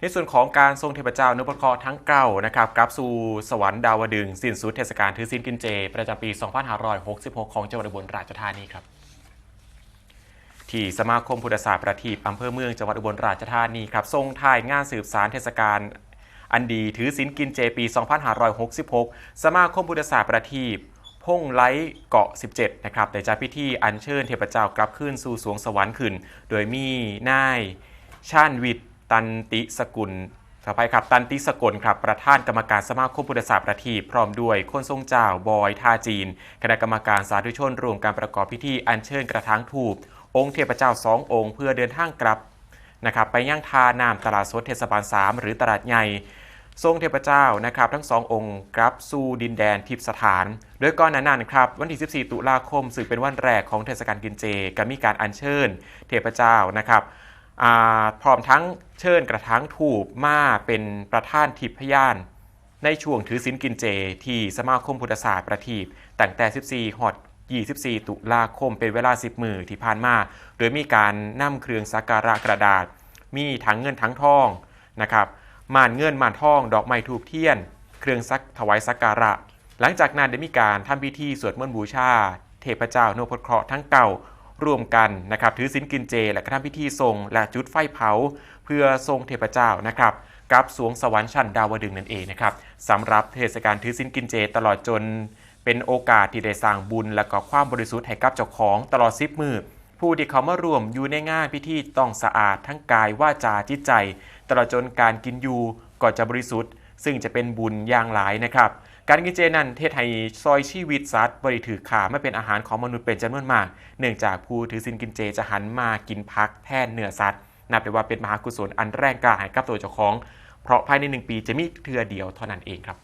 ในส่วนของการทรงเทพเจ้านุปเคราะห์ทั้งเก้านะครับกลับสู่สวรรค์ดาวดึงสิ้นสุดเทศกาลถือศีลกินเจ ประจำปี 2566 ของจังหวัดอุบลราชธานีครับที่สมาคมพุทธศาสตร์ประทีปอำเภอเมืองจังหวัดอุบลราชธานีครับทรงถ่ายงานสืบสารเทศกาลอันดีถือศีลกินเจปี 2566 สมาคมพุทธศาสตร์ประทีปพงไลเกาะ 17 นะครับได้จัดพิธีอัญเชิญเทพเจ้ากลับขึ้นสู่สวงสวรรค์ขึ้น โดยมีนายชาญวิทย์ ตันติสกุลขออภัยครับ ตันติสกลครับ ประธานกรรมการสมาคมพุทธศาสตร์ประทีพร้อมด้วยคนทรงเจ้า บอย ท่าจีน คณะกรรมการสาธุชนรวมการประกอบพิธีอัญเชิญกระถางถูปองค์เทพเจ้าสององค์เพื่อเดินทางกลับนะครับไปย่างทานามตลาดสดเทศบาล 3 หรือตลาดใหญ่ทรงเทพเจ้านะครับทั้งสององค์กลับสู่ดินแดนทิพยสถาน โดยก่อนหนานั้นครับวันที่ 14 ตุลาคมซึ่งเป็นวันแรกของเทศกาลกินเจก็มีการอัญเชิญ เทพเจ้านะครับ พร้อมทั้งเชิญกระถางถูกมาเป็นประธานทิพยาน ในช่วงถือศีลกินเจ ที่สมาคมพุทธศาสตร์ประทีปตั้งแต่ 14 หอด 24 ตุลาคมเป็นเวลา 10 มือที่ผ่านมา โดยมีการนำเครื่องสักการะกระดาษ มีทั้งเงินทั้งทองนะครับม่านเงินม่านทอง ดอกไม้ทูบเทียน เครื่องสักถวายสักการะ หลังจากนั้นได้มีการทำพิธีสวดมนต์บูชา เทพเจ้าโนพเคราะห์ทั้งเก่า ร่วมกันนะครับถือศีลกินเจ และก็ทำพิธีทรงและจุดไฟเผา เพื่อทรงเทพเจ้านะครับกับสวงสวรรค์ชั้นดาวดึงนั่นเองนะครับสำหรับเทศกาลถือศีลกินเจ ตลอดจน เป็นโอกาสที่ได้สร้างบุญ และก็ความบริสุทธิ์ให้กับเจ้าของตลอดสิบมือผู้ที่เขามารวมอยู่ในงานพิธีต้องสะอาดทั้งกายว่าจาจิตใจ ตลอดจนการกินอยู่ก็จะบริสุทธิ์ ซึ่งจะเป็นบุญอย่างหลายนะครับ การกินเจนั้นเทศให้ซอยชีวิตสัตว์บริถือขาไม่เป็นอาหารของมนุษย์เป็นจำนวนมาก เนื่องจากผู้ถือศีลกินเจจะหันมากินพักแทนเนื้อสัตว์นับได้ว่าเป็นมหากุศลอันแรงกล้าให้กับตัวเจ้าของ เพราะภายในหนึ่งปีจะมีเทือเดียวเท่านั้นเองครับ